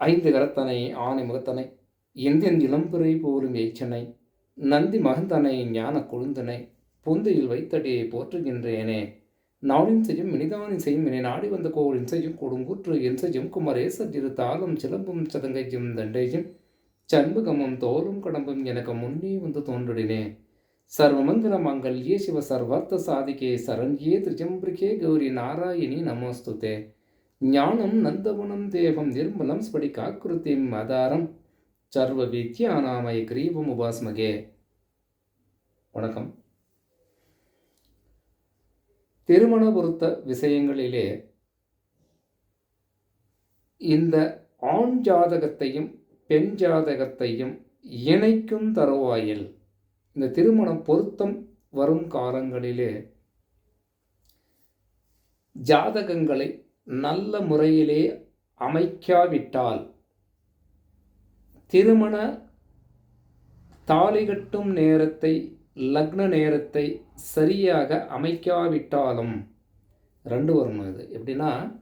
ஐந்து கரத்தனை ஆணை முகத்தனை எந்தென் இளம்பிறை போலும் எய்ச்சனை நந்தி மகந்தனை ஞான கொழுந்தனை பொந்தையில் வைத்தடியை போற்றுகின்றேனே. நாளின் செய்யும் இனிதானின் செய்யும் இனி நாடி வந்த கோவிலின் செய்யும் கொடுங்கூற்று என் செய்யும் குமரேசர் இரு தாளம் சிலம்பும் சதங்கையும் தண்டையும் சண்முகமும் தோலும் கடம்பும் எனக்கு முன்னே வந்து தோன்றினே. சர்வமங்கல மங்கல்யே சிவ சர்வார்த்த சாதிகே சரண்யே திரிஜம்பிரிகே கௌரி நாராயணி நமோஸ்துதே. ஞானம் நந்தவனம் தேவம் நிர்மலம் ஸ்படிகாக்கிருத்திம் அதாரம் சர்வ வித்யானாமய கிரீவம் உபாஸ்மகே. வணக்கம். திருமண பொருத்த விஷயங்களிலே இந்த ஆண் ஜாதகத்தையும் பெண் ஜாதகத்தையும் இணைக்கும் தருவாயில் இந்த திருமண பொருத்தம் வரும் காலங்களிலே ஜாதகங்களை நல்ல முறையிலே அமைக்காவிட்டால் திருமண தாலி கட்டும் நேரத்தை லக்ன நேரத்தை சரியாக அமைக்காவிட்டாலும் ரெண்டு வரணும் இது. எப்படின்னா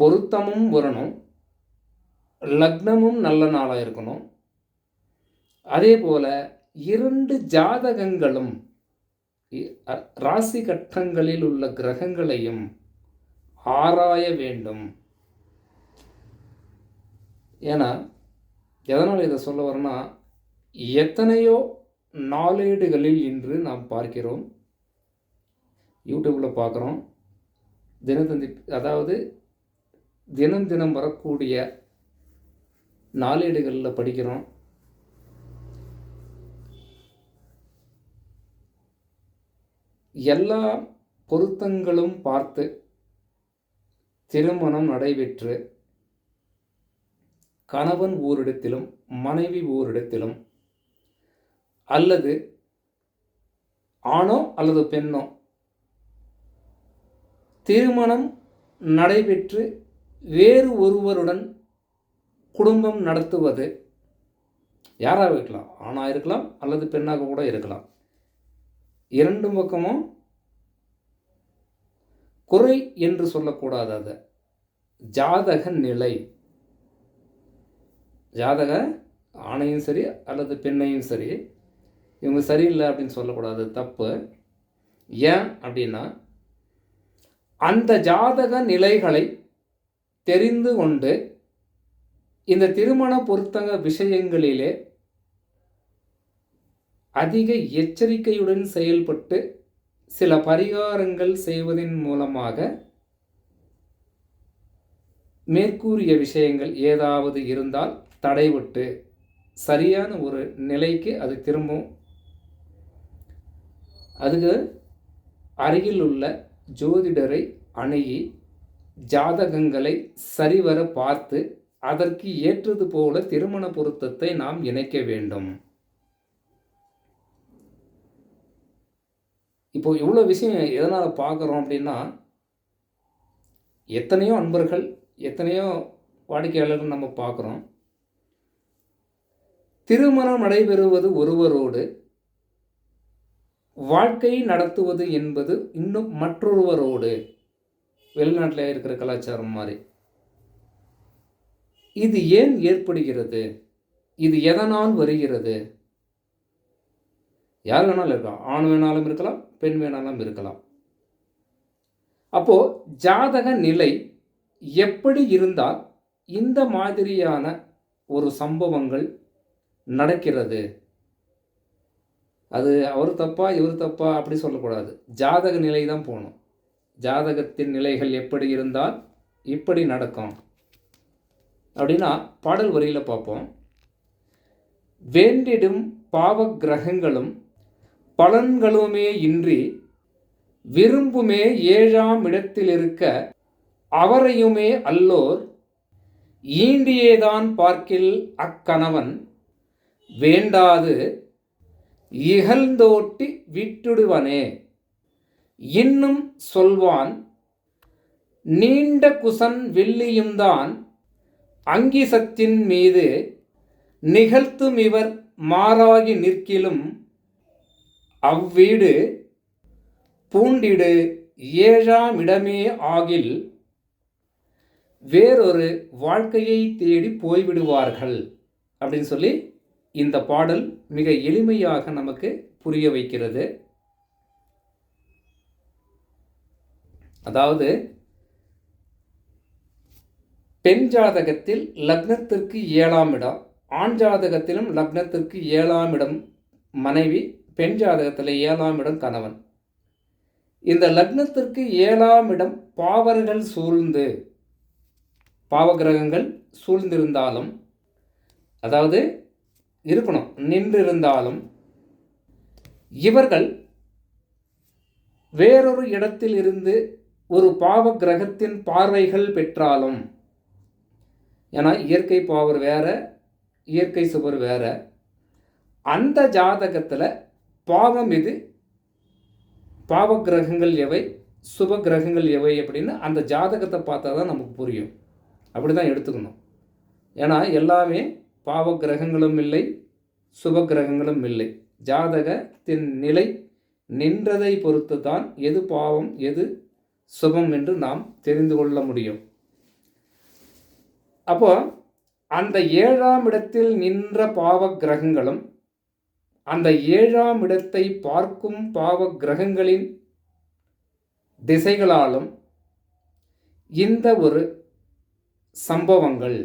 பொருத்தமும் வரணும் லக்னமும் நல்ல நாளாக இருக்கணும். அதே போல் இரண்டு ஜாதகங்களும் இ- ராசி கட்டங்களில் உள்ள கிரகங்களையும் ஆராய வேண்டும். ஏன்னா எதனால் இதை சொல்ல வரேன்னா எத்தனையோ நாளேடுகளில் இன்று நாம் பார்க்கிறோம் யூடியூப்பில் பார்க்குறோம் தினத்தந்தி அதாவது தினம் தினம் வரக்கூடிய நாளேடுகளில் படிக்கிறோம். எல்லா பொருத்தங்களும் பார்த்து திருமணம் நடைபெற்று கணவன் ஓரிடத்திலும் மனைவி ஓரிடத்திலும் அல்லது ஆணோ அல்லது பெண்ணோ திருமணம் நடைபெற்று வேறு ஒருவருடன் குடும்பம் நடத்துவது யாராக இருக்கலாம்? ஆணாக இருக்கலாம் அல்லது பெண்ணாக கூட இருக்கலாம். இரண்டு பக்கமும் குறை என்று சொல்லக்கூடாது அதை. ஜாதக நிலை ஜாதக ஆணையும் சரி அல்லது பெண்ணையும் சரி இவங்க சரியில்லை அப்படின்னு சொல்லக்கூடாது தப்பு. ஏன் அப்படின்னா அந்த ஜாதக நிலைகளை தெரிந்து கொண்டு இந்த திருமண பொருத்தங்க விஷயங்களிலே அதிக எச்சரிக்கையுடன் செயல்பட்டு சில பரிகாரங்கள் செய்வதன் மூலமாக மேற்கூறிய விஷயங்கள் ஏதாவது இருந்தால் தடைவிட்டு சரியான ஒரு நிலைக்கு அது திரும்பும். அதுக்கு அருகில் உள்ள ஜோதிடரை அணுகி ஜாதகங்களை சரிவர பார்த்து அதற்கு ஏற்றது போல திருமண பொருத்தத்தை நாம் இணைக்க வேண்டும். இப்போ இவ்வளோ விஷயம் எதனால் பார்க்குறோம் அப்படின்னா எத்தனையோ அன்பர்கள் எத்தனையோ வாடிக்கையாளர்கள் நம்ம பார்க்குறோம். திருமணம் நடைபெறுவது ஒருவரோடு வாழ்க்கை நடத்துவது என்பது இன்னும் மற்றொருவரோடு. வெளிநாட்டில் இருக்கிற கலாச்சாரம் மாதிரி. இது ஏன் ஏற்படுகிறது? இது எதனால் வருகிறது? யார் வேணாலும் இருக்கலாம். ஆண் வேணாலும் இருக்கலாம் பெண் வேணாலும் இருக்கலாம். அப்போது ஜாதக நிலை எப்படி இருந்தால் இந்த மாதிரியான ஒரு சம்பவங்கள் நடக்கிறது. அது அவர் தப்பா இவர் தப்பா அப்படி சொல்லக்கூடாது. ஜாதக நிலை தான் போகணும். ஜாதகத்தின் நிலைகள் எப்படி இருந்தால் இப்படி நடக்கும். அப்படின்னா பாடல் வரியில் பார்ப்போம். வேண்டிடும் பாவ கிரகங்களும் பலன்களுமே இன்றி விரும்புமே ஏழாம் இடத்தில் இருக்க அவரையுமே அல்லோர் ஈண்டியேதான் பார்க்கில் அக்கணவன் வேண்டாது இகழ்ந்தோட்டி விட்டுடுவனே. இன்னும் சொல்வான் நீண்ட குசன் வெள்ளியும்தான் அங்கிசத்தின் மீது நிகழ்த்தும் இவர் மாறாகி நிற்கிலும் அவ்வீடு பூண்டிடு ஏழாமிடமே ஆகில் வேறொரு வாழ்க்கையை தேடி போய்விடுவார்கள் அப்படின்னு சொல்லி இந்த பாடல் மிக எளிமையாக நமக்கு புரிய வைக்கிறது. அதாவது பெண் ஜாதகத்தில் லக்னத்திற்கு ஏழாம் இடம் ஆண் ஜாதகத்திலும் லக்னத்திற்கு ஏழாம் இடம் மனைவி பெண் ஜாதகத்தில் ஏழாம் இடம் கணவன். இந்த லக்னத்திற்கு ஏழாம் இடம் பாவர்கள் சூழ்ந்து பாவகிரகங்கள் சூழ்ந்திருந்தாலும் அதாவது இருக்கணும் நின்றிருந்தாலும் இவர்கள் வேறொரு இடத்தில் இருந்து ஒரு பாவ கிரகத்தின் பார்வைகள் பெற்றாலும் ஏன்னா இயற்கை பாவர் வேற இயற்கை சுவர் வேற அந்த ஜாதகத்தில் பாவம் இது பாவ கிரகங்கள் எவை? சுப கிரகங்கள் எவை அப்படின்னு அந்த ஜாதகத்தை பார்த்தா தான் நமக்கு புரியும். அப்படி தான் எடுத்துக்கணும். ஏன்னா எல்லாமே பாவ கிரகங்களும் இல்லை சுப கிரகங்களும் இல்லை. ஜாதகத்தின் நிலை நின்றதை பொறுத்து தான் எது பாவம் எது சுபம் என்று நாம் தெரிந்து கொள்ள முடியும். அப்போ அந்த ஏழாம் இடத்தில் நின்ற பாவ கிரகங்களும் அந்த ஏழாம் இடத்தை பார்க்கும் பாவ கிரகங்களின் திசைகளாலும் இந்த ஒரு சம்பவங்கள்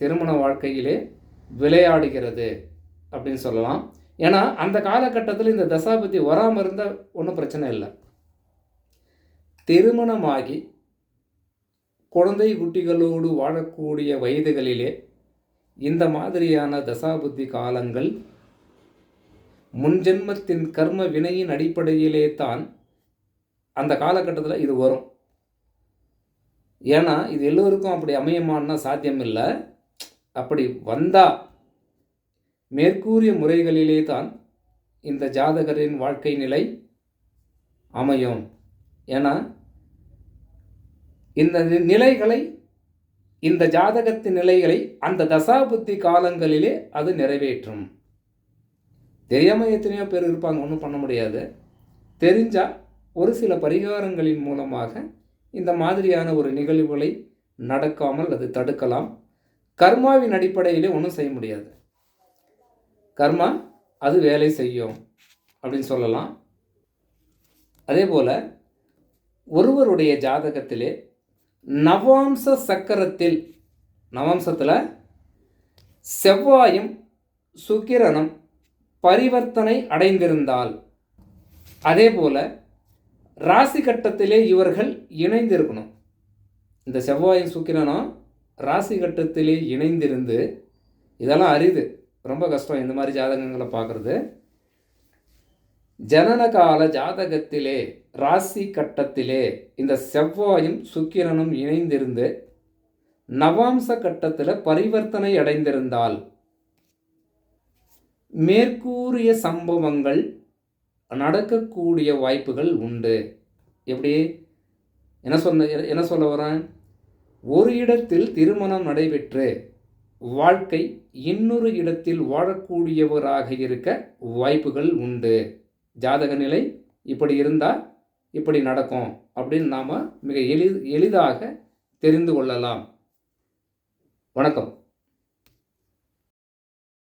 திருமண வாழ்க்கையிலே விளையாடுகிறது அப்படின்னு சொல்லலாம். ஏன்னா அந்த காலகட்டத்தில் இந்த தசாபதி வராமல் இருந்தால் ஒன்றும் பிரச்சனை இல்லை. திருமணமாகி குழந்தை குட்டிகளோடு வாழக்கூடிய வயதுகளிலே இந்த மாதிரியான தசாபுத்தி காலங்கள் முன்ஜென்மத்தின் கர்ம வினையின் அடிப்படையிலே தான் அந்த காலகட்டத்தில் இது வரும். ஏன்னா இது எல்லோருக்கும் அப்படி அமையமானா சாத்தியம் இல்லை அப்படி வந்தால் மேற்கூறிய முறைகளிலே தான் இந்த ஜாதகரின் வாழ்க்கை நிலை அமையும். ஏன்னா இந்த நிலைகளை இந்த ஜாதகத்தின் நிலைகளை அந்த தசாபுத்தி காலங்களிலே அது நிறைவேற்றும். தெரியாமல் எத்தனையோ பேர் இருப்பாங்க ஒன்றும் பண்ண முடியாது. தெரிஞ்சால் ஒரு சில பரிகாரங்களின் மூலமாக இந்த மாதிரியான ஒரு நிகழ்வுகளை நடக்காமல் அது தடுக்கலாம். கர்மாவின் அடிப்படையிலே ஒன்றும் செய்ய முடியாது. கர்மா அது வேலை செய்யும் அப்படின்னு சொல்லலாம். அதே போல் ஒருவருடைய ஜாதகத்திலே நவாம்ச சக்கரத்தில் நவாம்சத்தில் செவ்வாயும் சுக்கிரனும் பரிவர்த்தனை அடைந்திருந்தால் அதே போல் ராசி கட்டத்திலே இவர்கள் இணைந்திருக்கணும். இந்த செவ்வாயும் சுக்கிரனும் ராசி கட்டத்திலே இணைந்திருந்து இதெல்லாம் அரிது. ரொம்ப கஷ்டம் இந்த மாதிரி ஜாதகங்களை பார்க்குறது. ஜனனகால ஜாதகத்திலே ராசி கட்டத்திலே இந்த செவ்வாயும் சுக்கிரனும் இணைந்திருந்து நவாம்ச கட்டத்தில் பரிவர்த்தனை அடைந்திருந்தால் மேற்கூறிய சம்பவங்கள் நடக்கக்கூடிய வாய்ப்புகள் உண்டு. எப்படி? என்ன சொன்ன என்ன சொல்ல வரேன்? ஒரு இடத்தில் திருமணம் நடைபெற்று வாழ்க்கை இன்னொரு இடத்தில் வாழக்கூடியவராக இருக்க வாய்ப்புகள் உண்டு. ஜாதக நிலை இப்படி இருந்தால் இப்படி நடக்கும் அப்படின்னு நாம் மிக எளி எளிதாக தெரிந்து கொள்ளலாம். வணக்கம்.